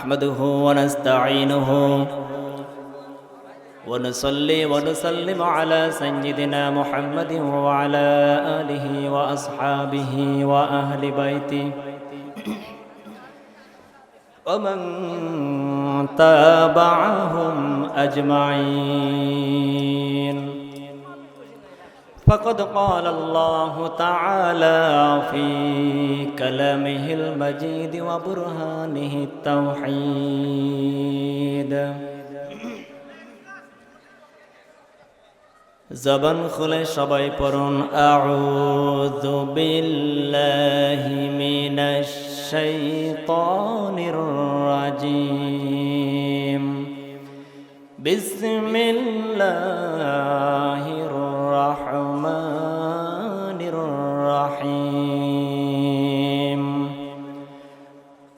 نحمده ونستعينه ونصلي ونسلم على سيدنا محمد وعلى آله وأصحابه وأهل بيته. ومن تابعهم أجمعين. فقد قال الله تعالى في كلامه المجيد وبرهانه التوحيد জবান খুলে সবাই পড়ুন আউযু বিল্লাহি মিনাশ শাইতানির রাজিম بسم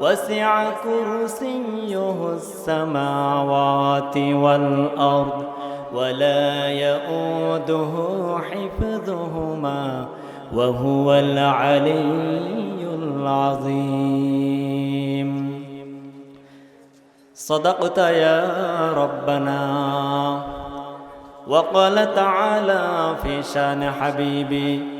وسع كرسيه السماوات والأرض ولا يؤوده حفظهما وهو العلي العظيم. صدقت يا ربنا وقال تعالى في شان حبيبي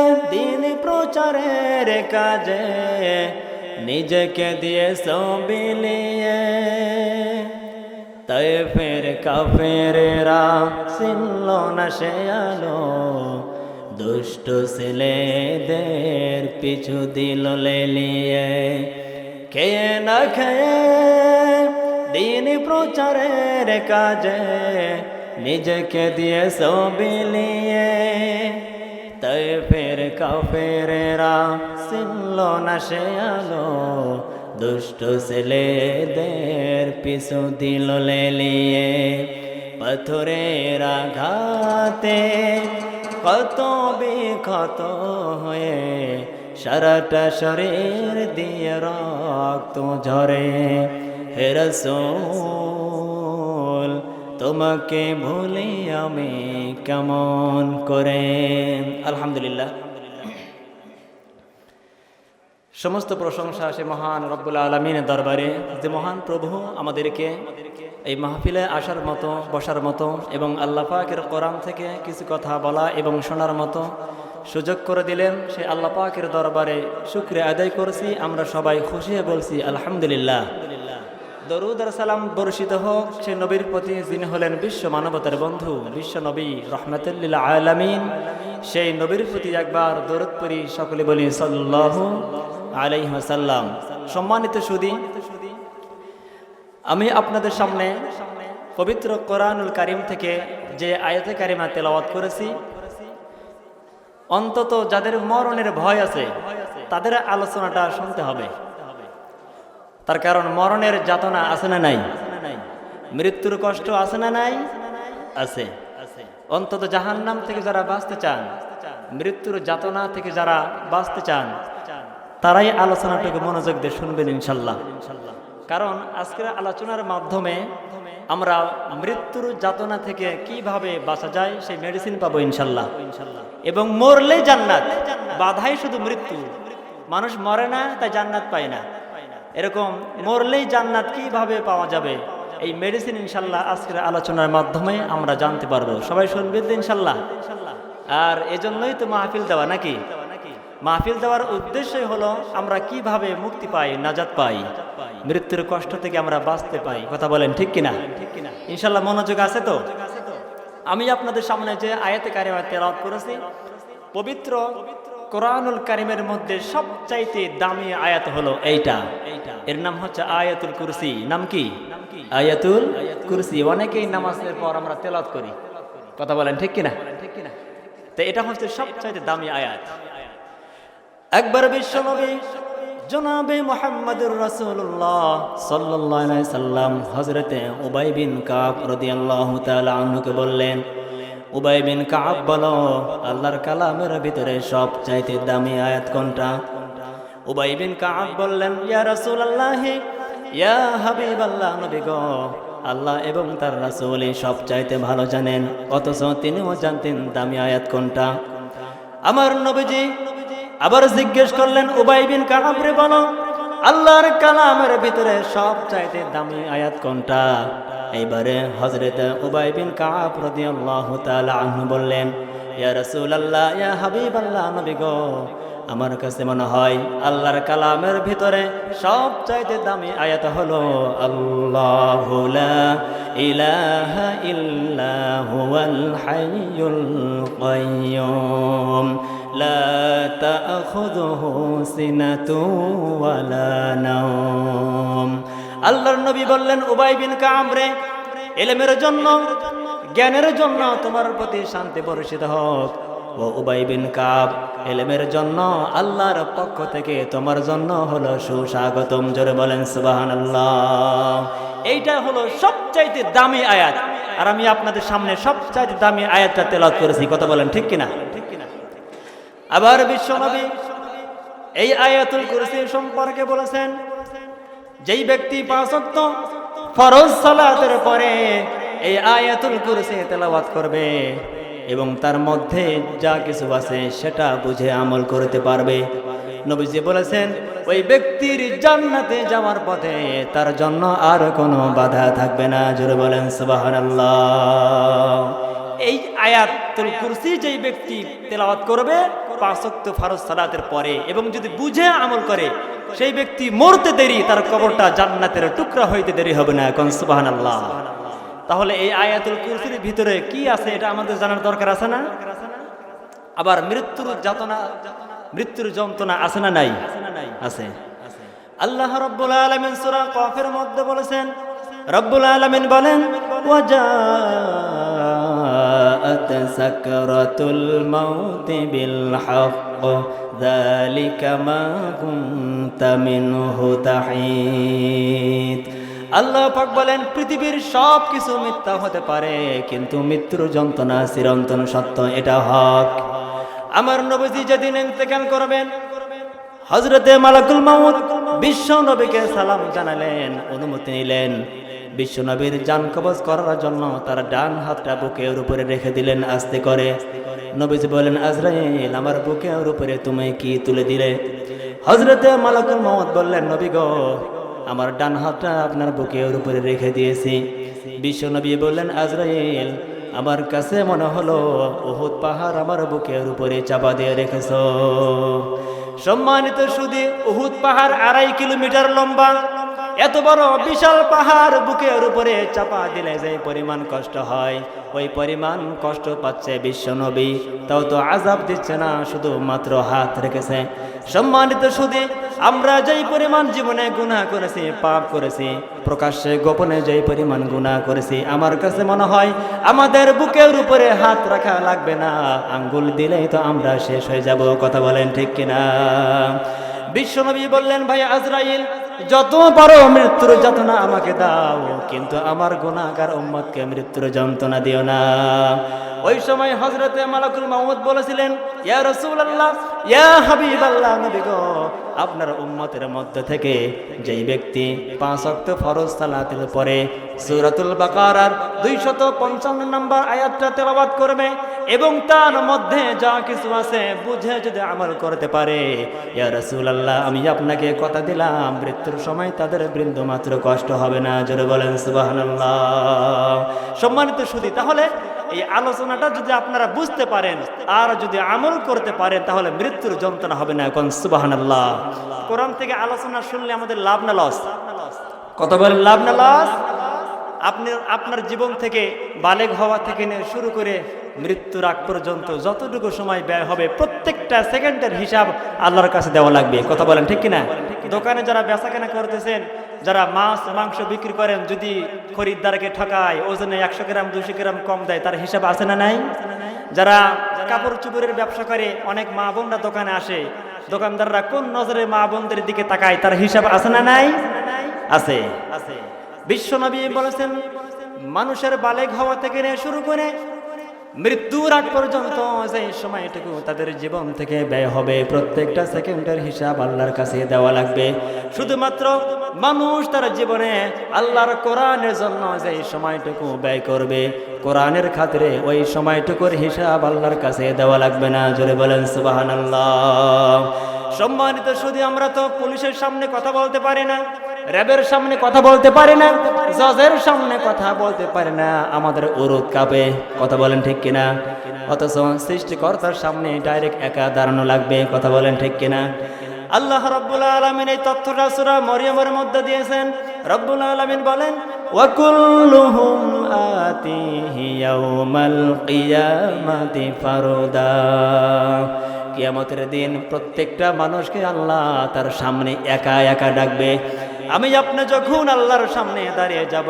দিন প্রচারের কাজে, নিজেকে দিয়ে সবিলিয়ে তাই ফের কাফেরেরা চিনল না সে আলো, দুষ্ট ছেলেদের পিছু দিল লেলিয়ে। কে না খেয়ে দিন প্রচারের কাজে, নিজেকে দিয়ে সবিলিয়ে তাই ফের কাফেরেরা চিনল না সে আলো। দুষ্ট ছেলেদের পিছু দিল লেলিয়ে। পাথরের আঘাতে কত বিক্ষত হয়ে সারাটা শরীর দিয়ে রক্ত ঝরে। হেরসোল তোমাকে ভুলে আমি কেমন করে? আলহামদুলিল্লাহ। সমস্ত প্রশংসা সে মহান রব্বুল আলমিনের দরবারে, যে মহান প্রভু আমাদেরকে এই মাহফিলে আসার মতো, বসার মতো এবং আল্লাহ পাকের কোরআন থেকে কিছু কথা বলা এবং শোনার মতো সুযোগ করে দিলেন। সে আল্লাহ পাকের দরবারে শুক্রিয়া আদায় করছি। আমরা সবাই খুশি হয়ে বলছি, আলহামদুলিল্লাহ। দরুদ আর সালাম বর্ষিত হোক। সে নবীর প্রতি যিনি হলেন বিশ্ব মানবতার বন্ধু, বিশ্ব নবী রহমতুল্লিল আলামিন। সেই নবীর প্রতি একবার দরুদ পরি সকলে বলি সাল্লাহ আলাইহাসাল্লাম সম্মানিত সুদী, আমি আপনাদের সামনে পবিত্র কোরআনুল কারিম থেকে যে আয়াতে কারিমা তেলাওয়াত করেছি, অন্তত যাদের মরণের ভয় আছে, তাদের আলোচনাটা শুনতে হবে। তার কারণ মরণের যাতনা আছে না নাই? মৃত্যুর কষ্ট আছে না নাই? আছে। অন্তত জাহান্নাম থেকে যারা বাঁচতে চান, মৃত্যুর যাতনা থেকে যারা বাঁচতে চান তারাই আলোচনাটাকে মনোযোগ দিয়ে শুনবেন ইনশাল্লাহ। কারণ আজকের আলোচনার মাধ্যমে আমরা মৃত্যুর যাতনা থেকে কীভাবে বাঁচা যায় সেই মেডিসিন পাবো ইনশাল্লাহ। এবং মরলেই জান্নাত, বাধাই শুধু মৃত্যু। মানুষ মরে না, তাই জান্নাত পায় না। এরকম মরলেই জান্নাত কীভাবে পাওয়া যাবে? এই মেডিসিন ইনশাল্লাহ আজকের আলোচনার মাধ্যমে আমরা জানতে পারব। সবাই শুনবে তো ইনশাল্লাহ? আর এজন্যই তো মাহফিল দেওয়া নাকি? মাহফিল দেওয়ার উদ্দেশ্যই হলো আমরা কীভাবে মুক্তি পাই, নাজাত পাই, মৃত্যুর কষ্ট থেকে আমরা বাঁচতে পাই, কথা বলেন ঠিক কিনা? ইনশাল্লাহ মনোযোগ আছে তো? আমি আপনাদের সামনে যে আয়াতে কারিমা তেলাওয়াত করেছি, পবিত্র কোরআনুল কারিমের মধ্যে সবচাইতে দামি আয়াত হলো এইটা। এর নাম হচ্ছে আয়াতুল কুরসি। নাম কি? আয়াতুল কুরসি। অনেকেই নামাজের পর আমরা তেলাওয়াত করি। কথা বলেন ঠিক কিনা ঠিক কিনা? তো এটা হচ্ছে সবচাইতে দামি আয়াত। একবার বিশ্ব নবী জনাবে মোহাম্মদুর রাসূলুল্লাহ সাল্লাল্লাহু আলাইহি সাল্লাম হযরতে উবাই বিন কাব রাদিয়াল্লাহু তাআলা আনহুকে বললেন, উবাই বিন কাব বলো, আল্লাহর কালামের ভিতরে সব চাইতে দামি আয়াত কোনটা? উবাই বিন কাব বললেন, ইয়া রাসূলুল্লাহ, ইয়া হাবিবাল্লাহ নবী গো, আল্লাহ এবং তার রাসূল সব চাইতে ভালো জানেন, অথচ তিনিও জানতেন দামি আয়াত কোনটা। আমার নবীজি আবার জিজ্ঞেস করলেন, উবাই বিন কালামরে বলো, আল্লাহর কালামের ভিতরে সব চাইতে দামি আয়াত কোনটা? এইবারে হজরত উবাই বিন কাব রাদিয়াল্লাহু তাআলা আনহু বললেন রাসূলুল্লাহ, ইয়া হাবিবাল্লাহ, নবী গো, আমার কাছে মনে হয় আল্লাহর কালামের ভিতরে সব চাইতে দামি আয়াত হলো, আল্লাহু ইলাহা ইল্লা হুয়াল হাইয়ুল কাইয়ুম। لا تأخذه سنة ولا نوم আল্লাহর নবী বললেন উবাই বিন কামরে এলেমের জন্য জ্ঞানের জন্য তোমার প্রতি শান্তি বর্ষিত হোক ও উবাই বিন কাব এলেমের জন্য আল্লাহর পক্ষ থেকে তোমার জন্য হলো সুস্বাগতম জোরে বলেন সুবাহান এইটা হলো সবচাইতে দামি আয়াত আর আমি আপনাদের সামনে সবচাইতে দামি আয়াতটা তেলাওয়াত করেছি কথা বলেন ঠিক কিনা ঠিক কিনা আবার বিশ্বনবী এই আয়াতুল কুরসি সম্পর্কে বলেছেন, যেই ব্যক্তি পাঁচত্ব ফরজ সালাতের পরে এই আয়াতুল কুরসি তেলাওয়াত করবে এবং তার মধ্যে যা কিছু আছে সেটা বুঝে আমল করতে পারবে। নবীজি বলেছেন, ওই ব্যক্তির জান্নাতে যাওয়ার পথে তার জন্য আর কোনো বাধা থাকবে না। জোরে বলেন, সুবহানাল্লাহ। এই আয়াতুল কুরসি যেই ব্যক্তি তেলাওয়াত করবে পাঁচক্ত ফারজ সালাতের পরে এবং যদি বুঝে আমল করে, সেই ব্যক্তি মরতে দেরি, তার কবরটা জান্নাতের টুকরা হইতে দেরি হবে না। এখন সুবাহান আল্লাহ তাহলে এই আয়াতুল কুরসির ভিতরে কি আছে এটা আমাদের জানার দরকার আছে না? আবার মৃত্যুর যাতনা, মৃত্যুর যন্ত্রণা আছে না নাই? আছে। আল্লাহ রব্বুল আলামিন সূরা কফের মধ্যে বলেছেন, রব্বুল আলামিন বলেন وجاءت سكرة الموت بالحق ذلك ما كنت منه تحيد আল্লাহ পাক বলেন পৃথিবীর সব কিছু মিথ্যা হতে পারে কিন্তু মৃত্যুর যন্ত্রণা চিরন্তন সত্য এটা হক আমার নবীজি যেদিন ইন্তেকাল করবেন হজরতে মালাকুল মাউদ বিশ্ব নবীকে সালাম জানালেন অনুমতি নিলেন বিশ্ব নবীর যান কবজ করার জন্য তার ডান হাতটা বুকের উপরে রেখে দিলেন আস্তে করে। নবীজি বলেন আজরাইল, আমার বুকের উপরে তুমি কি তুলে দিলে? হজরতে মালাকুল মাউদ বললেন, নবী গো, আমার ডান হাতটা আপনার বুকের উপরে রেখে দিয়েছি। বিশ্বনবী বললেন, আজরাইল, আমার কাছে মনে হলো ওহুদ পাহাড় আমার বুকের উপরে চাপা দিয়ে রেখেছ। সম্মানিত সুদী, উহুদ পাহাড় আড়াই কিলোমিটার লম্বা। এত বড় বিশাল পাহাড় বুকের উপরে চাপা দিলে যে পরিমাণ কষ্ট হয়, ওই পরিমাণ কষ্ট পাচ্ছে বিশ্ব নবী। তাও তো আজাব দিচ্ছে না, শুধু মাত্র হাত রেখেছে। সম্মানিত সুদী, আমরা যেই পরিমাণ জীবনে গুনাহ করেছি, পাপ করেছি, প্রকাশ্যে গোপনে যেই পরিমাণ গুনাহ করেছি, আমার কাছে মনে হয় আমাদের বুকের উপরে হাত রাখা লাগবে না। আঙ্গুল দিলেই তো আমরা শেষ হয়ে যাব, কথা বলেন ঠিক কিনা? বিশ্বনবী বললেন, ভাই আজরাইল, যত পারো মৃত্যুর যাতনা আমাকে দাও, কিন্তু আমার গুণাগার উম্মতকে মৃত্যুর যন্ত্রণা দিও না। ওই সময় হজরতে মালাকুল মাহমুদ বলেছিলেন, ইয়া রসুল্লাহ ইয়া হাবিব আল্লাহ নবী গো, আপনার উম্মতের মধ্যে থেকে যেই ব্যক্তি পাঁচ অক্ত ফরজ সালাতের পরে সুরাতুল বাকারার দুইশত পঞ্চান্ন নম্বর আয়াতটা তেলাবাদ করবে এবং তার মধ্যে যা কিছু আছে বুঝে যদি আমল করতে পারে, ইয়া রাসূলুল্লাহ, আমি আপনাকে কথা দিলাম, মৃত্যুর সময় তাদের বৃন্দ মাত্র কষ্ট হবে না। জোরে বলেন, সুবহানাল্লাহ। সম্মানিত সুদী, তাহলে এই আলোচনাটা যদি আপনারা বুঝতে পারেন, আর যদি আমল করতে পারেন, তাহলে মৃত্যুর যন্ত্রণা হবে না এখন, সুবহানাল্লাহ। কোরআন থেকে আলোচনা শুনলে আমাদের লাভ না লস? কত বলেন লাভ না লস? আপনি, আপনার জীবন থেকে বালেক হওয়া থেকে শুরু করে মৃত্যুর আগ পর্যন্ত যতটুকু সময় ব্যয় হবে, প্রত্যেকটা সেকেন্ডের হিসাব আল্লাহর কাছে দেওয়া লাগবে। কথা বলেন ঠিক কিনা? দোকানে যারা বেচা কেনা করতেছেন যারা মাছ মাংস বিক্রি করেন যদি খরিদ্দারকে ঠকায় ওজনে একশো গ্রাম দুশো গ্রাম কম দেয় তার হিসাব আছে না নাই? যারা কাপড় চুপড়ের ব্যবসা করে অনেক মা বোনরা দোকানে আসে দোকানদাররা কোন নজরে মা বোনদের দিকে তাকায় তার হিসাব আছে না নাই? আছে। আছে। বিশ্বনবী বলেছেন মানুষের বালেগ হওয়া থেকে শুরু করে মৃত্যুর আগ পর্যন্ত যে সময়টুকু তাদের জীবন থেকে ব্যয় হবে, প্রত্যেকটা সেকেন্ডের হিসাব আল্লাহর কাছে দেওয়া লাগবে। শুধুমাত্র মানুষ তার জীবনে আল্লাহর কোরআনের জন্য যে সময়টুকু ব্যয় করবে, কোরআনের খাতিরে ওই সময়টুকুর হিসাব আল্লাহর কাছে দেওয়া লাগবে না। জোরে বলেন সুবাহান আল্লাহ সম্মানিত শুধু আমরা তো পুলিশের সামনে কথা বলতে পারি না। র্যাবের সামনে কথা বলতে পারি না, জজের সামনে কথা বলতে পারি না, আমাদের উরুদ কাপে, কথা বলেন ঠিক কিনা? অথচ সৃষ্টিকর্তার সামনে ডাইরেক্ট একা দাঁড়ানো লাগবে, কথা বলেন ঠিক কিনা? আল্লাহ রব্বুল আলমিন এই তথ্যটা সুরা মরিয়মের মধ্যে দিয়েছেন। রব্বুল আলমিন বলেন ওয়াকুল্লুহুম আতিহি ইয়াউমাল কিয়ামতের দিন প্রত্যেকটা মানুষকে আল্লাহ তার সামনে একা একা ডাকবে। আমি আপনি যখন আল্লাহর সামনে দাঁড়িয়ে যাব,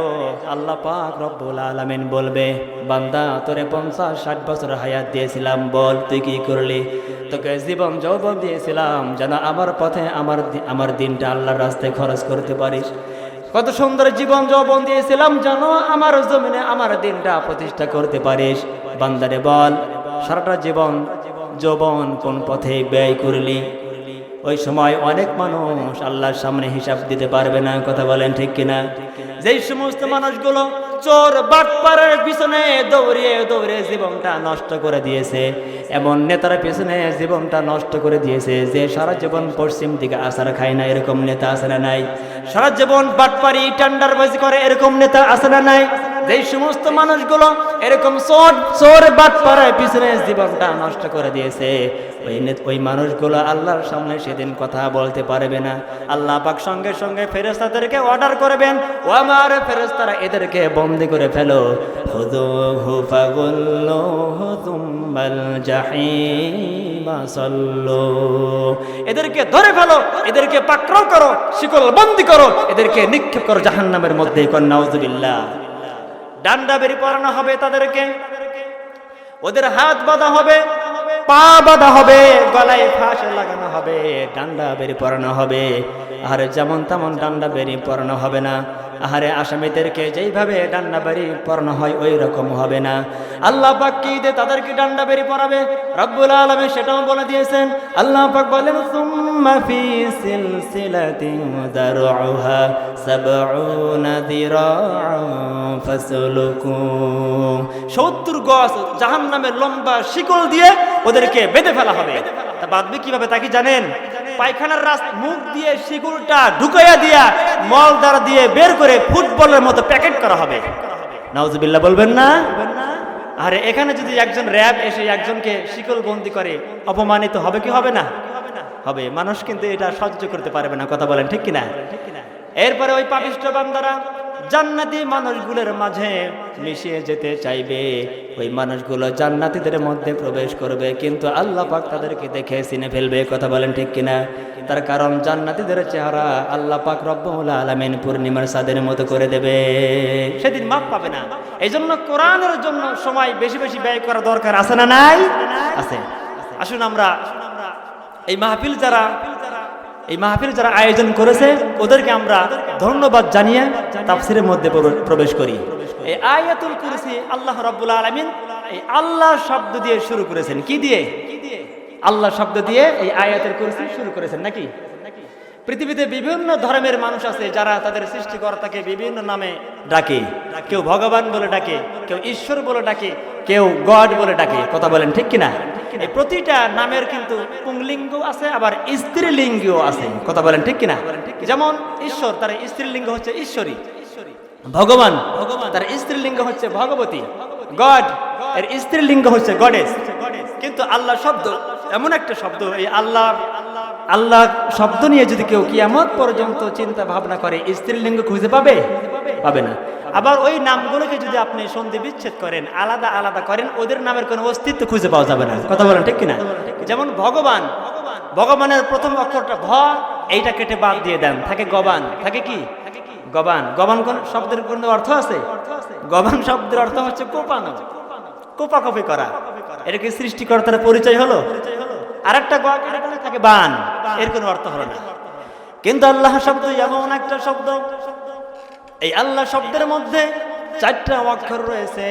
আল্লাহ পাক রব্বুল আলামিন বলবে, বান্দা, তোরে পঞ্চাশ, ষাট বছর হায়াত দিয়েছিলাম, বল, তুই কি করলি? তোকে জীবন যৌবন দিয়েছিলাম, যেন আমার পথে আমার আমার দিনটা আল্লাহর রাস্তায় খরচ করতে পারিস। কত সুন্দর জীবন যৌবন দিয়েছিলাম, যেন আমার জমিনে আমার দিনটা প্রতিষ্ঠা করতে পারিস। বান্দারে বল, সারাটা জীবন, যৌবন কোন পথে ব্যয় করলি? ওই সময় অনেক মানুষ আল্লাহর সামনে হিসাব দিতে পারবে না, কথা বলেন ঠিক কিনা? যেই সমস্ত মানুষগুলো চোর বাটপাড়ের পিছনে দৌড়িয়ে দৌড়ে জীবনটা নষ্ট করে দিয়েছে, এমন নেতার পিছনে জীবনটা নষ্ট করে দিয়েছে যে সারা জীবন পশ্চিম দিকে আসার খায় না, এরকম নেতা আছে না নাই? সারা জীবন বাটপাড়ি টান্ডারবাজি করে, এরকম নেতা আছে না নাই? যেই সমস্ত মানুষগুলো এরকম চোর চোর বাট পাড়ায় পিছনে জীবনটা নষ্ট করে দিয়েছে, ওই ওই মানুষগুলো আল্লাহর সামনে সেদিন কথা বলতে পারবে না। আল্লাহ পাক সঙ্গে সঙ্গে ফেরেস্তাদেরকে অর্ডার করবেন, ও আমার ফেরেস্তারা এদেরকে বন্দি করে ফেলো। খুদুহু ফাগুল্লুহু তুম্মাল জাহিমা এদেরকে ধরে ফেলো, এদেরকে পাকড়াও করো শিকল বন্দি করো, এদেরকে নিক্ষেপ করো জাহান্নামের মধ্যে কন্যাউজুবিল্লাহ ডান্ডা বেরি পরানো হবে তাদেরকে। ওদের হাত বাঁধা হবে, পা বাঁধা হবে, গলায় ফাঁস লাগানো হবে, ডান্ডা বেরি পরানো হবে। আর যেমন তেমন ডান্ডা বেরি পরানো হবে না। আহারে আসামিদেরকে যেইভাবে ডান্ডা বেরি পরানো হয় ওই রকম হবে না। আল্লাহ পাক কি দে তাদেরকে ডান্ডা বেরি পরাবে? রব্বুল আলমে সেটাও বলে দিয়েছেন। আল্লাহ পাক বলেন, সুম্মা ফি সিলসিলাতিন দারউহা সাবউনা দিরাআন ফাসলুকু। 70 গজ জাহান্নামের লম্বা শিকল দিয়ে ওদেরকে বেঁধে ফেলা হবে। তা বাঁধবে কীভাবে তা কি জানেন? পায়খানার রাস্তা, মুখ দিয়ে শিগুলটা ঢুকাইয়া দিয়া মল দ্বারা দিয়ে বের করে ফুটবলের মতো প্যাকেট করা হবে। নাউজুবিল্লাহ, বলবেন না? আরে, এখানে যদি একজন র্যাব এসে একজনকে শিকল বন্দি করে, অপমানিত হবে কি হবে না? হবে। মানুষ কিন্তু এটা সহ্য করতে পারবে না, কথা বলেন ঠিক কিনা? এরপরে ওই পাপিষ্ট বান্দারা জান্নাতি মানুষগুলোর মাঝে মিশিয়ে যেতে চাইবে। ওই মানুষগুলো জান্নাতীদের মধ্যে প্রবেশ করবে, কিন্তু আল্লাহ পাক তাদেরকে দেখে চিনে ফেলবে, কথা বলেন ঠিক কিনা? তার কারণ জান্নাতীদের চেহারা আল্লাহ পাক রব্বুল আলামিন পূর্ণিমার সাদের মতো করে দেবে। সেদিন মাপ পাবে না। এই জন্য কোরআনের জন্য সময় বেশি বেশি ব্যয় করা দরকার, আছে না নাই? আছে। আসুন আমরা এই মাহফিল যারা এই মাহফিল যারা আয়োজন করেছে, ওদেরকে আমরা ধন্যবাদ জানিয়ে তাফসিরের মধ্যে প্রবেশ করি। এই আয়াতুল কুরসি আল্লাহ রাব্বুল আলামিন এই আল্লাহ শব্দ দিয়ে শুরু করেছেন। কি দিয়ে? কি দিয়ে আল্লাহ শব্দ দিয়ে এই আয়াতের কুরসি শুরু করেছেন নাকি? পৃথিবীতে বিভিন্ন ধর্মের মানুষ আছে যারা তাদের সৃষ্টিকর্তাকে বিভিন্ন নামে ডাকে। কেউ ভগবান বলে ডাকে, কেউ ঈশ্বর বলে ডাকে, কেউ গড বলে ডাকে। কথা বলেন ঠিক কিনা? প্রতিটা নামের কিন্তু পুংলিঙ্গ আছে, আবার স্ত্রীলিঙ্গও আছে। কথা বলেন ঠিক কিনা? যেমন ঈশ্বর, তার স্ত্রীলিঙ্গ হচ্ছে ঈশ্বরী। ভগবান ভগবান তার স্ত্রীলিঙ্গ হচ্ছে ভগবতী। গড, এর স্ত্রীলিঙ্গ হচ্ছে গডেস। কিন্তু আল্লাহ শব্দ, এমন একটা শব্দ, এই আল্লাহ আল্লাহ শব্দ নিয়ে যদি কেউ কিয়ামত পর্যন্ত চিন্তা ভাবনা করে, স্ত্রীলিঙ্গ খুঁজে পাবে? পাবে না। আবার ওই নামগুলোকে যদি আপনি সন্ধি বিচ্ছেদ করেন, আলাদা আলাদা করেন, ওদের নামের কোনো অস্তিত্ব খুঁজে পাওয়া যাবে না। কথা বলেন ঠিক কিনা? যেমন ভগবান, ভগবানের প্রথম অক্ষরটা ভ, এইটা কেটে বাদ দিয়ে দেন। থাকে গবান, থাকে কি? গবান। গবান কোন শব্দের কোন অর্থ আছে? গবান শব্দের অর্থ হচ্ছে কোপানো। কোপাকপি করা। এটা কি সৃষ্টিকর্তার পরিচয় হলো? আর একটা থাকে বান। এর কোনো অর্থ হলো না। কিন্তু আল্লাহ শব্দ এমন একটা শব্দ। এই আল্লাহ শব্দের মধ্যে চারটা অক্ষর রয়েছে।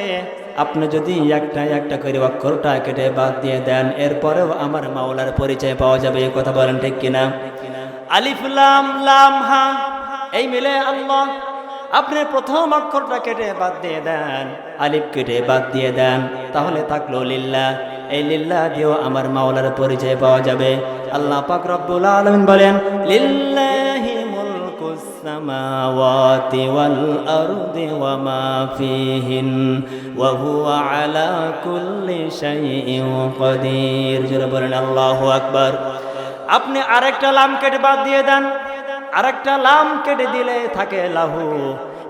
আপনি যদি একটা একটা করে অক্ষরটা কেটে বাদ দিয়ে দেন, এরপরেও আমার মাওলার পরিচয় পাওয়া যাবে এই কথা বলেন ঠিক কিনা? আলিফ, লাম লাম, হা, এই মিলে আল্লাহ। আপনি প্রথম অক্ষরটা কেটে বাদ দিয়ে দেন, আলিফ কেটে বাদ দিয়ে দেন, তাহলে থাকল লিল্লা এই লিল্লা দিয়েও আমার মাওলার পরিচয় পাওয়া যাবে। আল্লাহ পাক রব্বুল আলামিন বলেন, লিল্লাহি ওয়া মা ফিহিন ওয়া হুয়া আলা কুল্লি শাইইন কাদির। জোরে আল্লাহু আকবার। আপনি আরেকটা লাম কেটে বাদ দিয়ে দেন। আরেকটা লাম কেটে দিলে থাকে লাহু।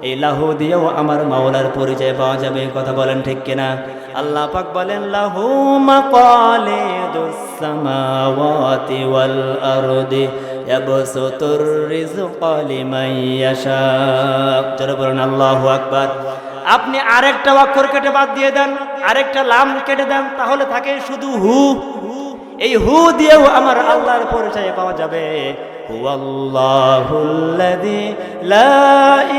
এই লাহু দিয়েও আমার মাওলার পরিচয় পাওয়া যাবে, কথা বলেন ঠিক কিনা? আল্লাহ পাক বলেন, লাহু মাকালিদুস সামাওয়াতি ওয়াল আরদি ইয়াবসুতুর রিজকা লিমান ইয়াশা। জোরে বলেন, আল্লাহু আকবার। আপনি আরেকটা অক্ষর কেটে বাদ দিয়ে দেন, আরেকটা লাম কেটে দেন, তাহলে থাকে শুধু হু। এই হু দিয়েও আমার আল্লাহর পরিচয় পাওয়া যাবে। হুয়াল্লাহুল্লাযী লা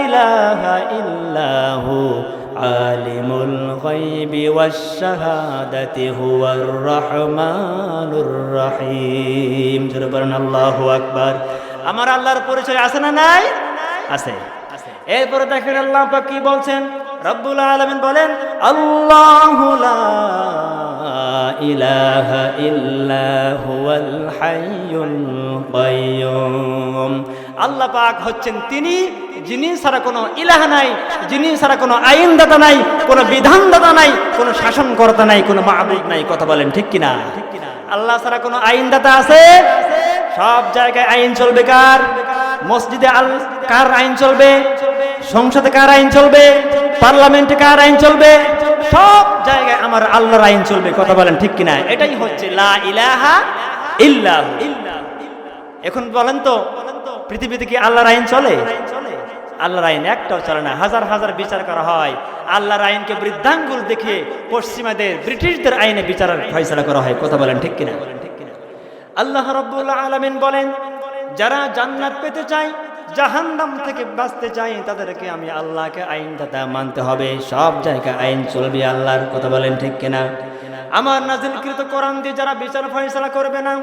ইলাহা ইল্লাহু আলিমুল গায়বি ওয়াশ শাহাদাতি হুয়ার রহমানুর রহিম। জোরে বলেন, আল্লাহু আকবার। আমার আল্লাহর পরিচয় আছে না নাই? আছে। এরপরে দেখেন আল্লাহ পাক কি বলছেন? রব্বুল আলামিন বলেন, আল্লাহু লা ইলাহা ইল্লা হুয়াল হাইয়ুল কাইয়ুম। আল্লাহ পাক হচ্ছেন তিনি, যিনি ছাড়া কোনো ইলাহ নাই, যিনি ছাড়া কোনো আইনদাতা নাই, কোনো বিধানদাতা নাই, কোনো শাসনকর্তা নাই, কোনো মাহবুব নাই, কথা বলেন ঠিক কিনা? আল্লাহ ছাড়া কোনো আইনদাতা আছে? সব জায়গায় আইন চলবে কার? মসজিদে আল, কার আইন চলবে? সংসদে কার আইন চলবে? পার্লামেন্টে কার আইন চলবে? সব জায়গায় আমার আল্লাহর আইন চলবে, কথা বলেন ঠিক কিনা? এটাই হচ্ছে লা ইলাহা ইল্লাহু। এখন বলেন তো পৃথিবীতে কি আল্লাহর আইন চলে? আল্লাহর আইন একটাও চলে না। হাজার হাজার বিচার করা হয়। আল্লাহর আইনকে বৃদ্ধাঙ্গুল দেখে পশ্চিমাদের, ব্রিটিশদের আইনে বিচারের ফয়সলা করা হয়। কথা বলেন ঠিক কিনা? আল্লাহ রব্বুল আলামিন বলেন, যারা জান্নাত পেতে চায়, জাহান্নাম থেকে বাঁচতে চাই তাদেরকে আমি আল্লাহকে আইনদাতা মানতে হবে। সব জায়গায় আইন চলবে আল্লাহর। কথা বলেন ঠিক কিনা? আমার নাজিলকৃত কোরআন দিয়ে যারা বিচার ফয়সলা করবে না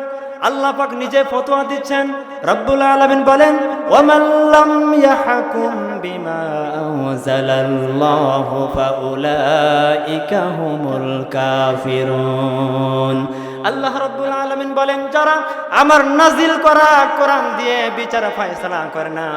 আল্লাহ পাক নিজে ফতোয়া দিচ্ছেন। রব্বুল আলামিন বলেন ওয়ামাল্লাম ইয়াহকুম বিমা আনজালাল্লাহু ফাউলাইকা হুমুল কাফিরুন। আল্লাহ রব্বুল আলামিন বলেন, যারা আমার নাজিল করা কোরআন দিয়ে বিচার ফয়সালা করে না,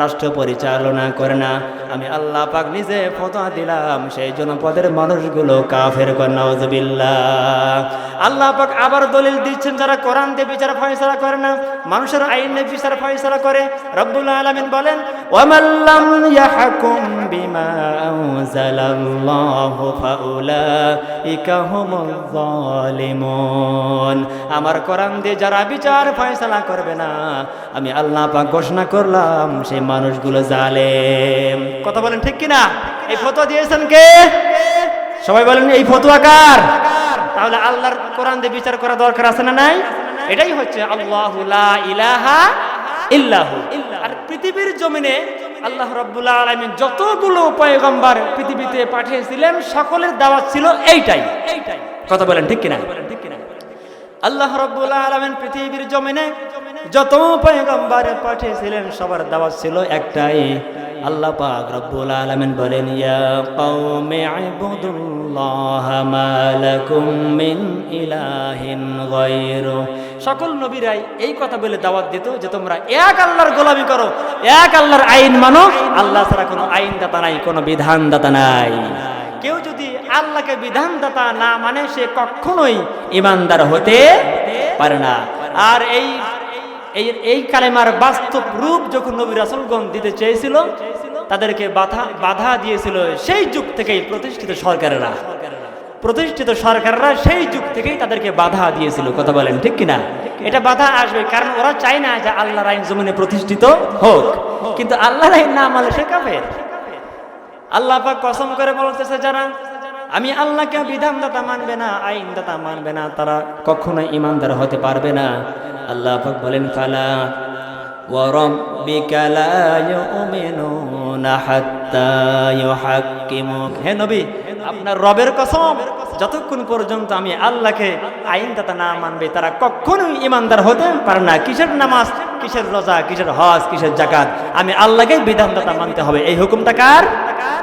রাষ্ট্র পরিচালনা করে না, আমি আল্লাহ পাক নিজে ফতোয়া দিলাম, সেই জনপদের মানুষগুলো কাফের কর, নাউজুবিল্লাহ। আল্লাহ পাক আবার দলিল দিচ্ছেন, যারা কোরআন দিয়ে বিচার ফয়সালা করে না, মানুষের আইনে বিচার ফয়সালা করে। রব্বুল আলামিন বলেন ওয়ামাল্লাম ইয়াহকুম বিমা আনজালাল্লাহু ফাউলাইকা হুমুল জালিমুন আমার কোরআন দিয়ে যারা বিচার ফয়সালা করবে না, আমি আল্লাহ পাক ঘোষণা করলাম সেই মানুষগুলো জালেম। কথা বলেন ঠিক কিনা? এই ফতোয়া দিয়েছেন কে? সবাই বলেন, এই ফতোয়া কার? তাহলে আল্লাহর কোরআন দিয়ে বিচার করা দরকার আছে না নাই? এটাই হচ্ছে আল্লাহু ইলাহা ইল্লাহু। আর পৃথিবীর জমিনে আল্লাহ রব্বুল্লাহ আলামিন যতগুলো পয়গম্বর পৃথিবীতে পাঠিয়েছিলেন সকলের দাওয়াত ছিল এইটাই। এইটাই। কথা বলেন ঠিক কিনা ঠিক কিনা? আল্লাহ রব্বুল আলমেন পৃথিবীর জমিনে যত পয়গম্বর পাঠিয়েছিলেন, সবার দাওয়াত ছিল একটাই। আল্লাহ পাক রব্বুল আলমেন বলেন, ইয়া কওমি ইবুদুল্লাহ মা লাকুম মিন ইলাহিন গায়রু। সকল নবীরাই এই কথা বলে দাওয়াত দিত যে, তোমরা এক আল্লাহর গোলামি করো, এক আল্লাহর আইন মানো। আল্লাহ ছাড়া কোনো আইনদাতা নাই, কোনো বিধানদাতা নাই। কেউ যদি আল্লাহকে বিধানদাতা না মানে সে কখনোই ইমানদার হতে পারে না। আর এই এই এই কালেমার বাস্তব রূপ যখন নবী রাসুলগণ দিতে চেয়েছিল, তাদেরকে বাধা বাধা দিয়েছিল সেই যুগ থেকেই প্রতিষ্ঠিত সরকারেরা। প্রতিষ্ঠিত সরকাররা সেই যুগ থেকেই তাদেরকে বাধা দিয়েছিল, কথা বলেন ঠিক কিনা? এটা বাধা আসবে, কারণ ওরা চায় না যে আল্লাহর আইন জমিনে প্রতিষ্ঠিত হোক। কিন্তু আল্লাহর আইন না মানলে সে কাফের। আল্লাহ কসম করে বলতেছে যারা আমি আল্লাহকে বিধানদাতা মানবে না আইনদাতা মানবে না তারা কখনো ইমানদার হতে পারবে না আল্লাহ পাক বলেন কালা وربك لا يؤمنون حتى يحكموك হে নবী আপনার রবের কসম যতক্ষণ পর্যন্ত আমি আল্লাহকে আইনদাতা না মানবে তারা কখনোই ইমানদার হতে পারে না কিসের নামাজ কিসের রোজা কিসের হজ কিসের জাকাত আমি আল্লাহকে বিধানদাতা মানতে হবে এই হুকুমটা কার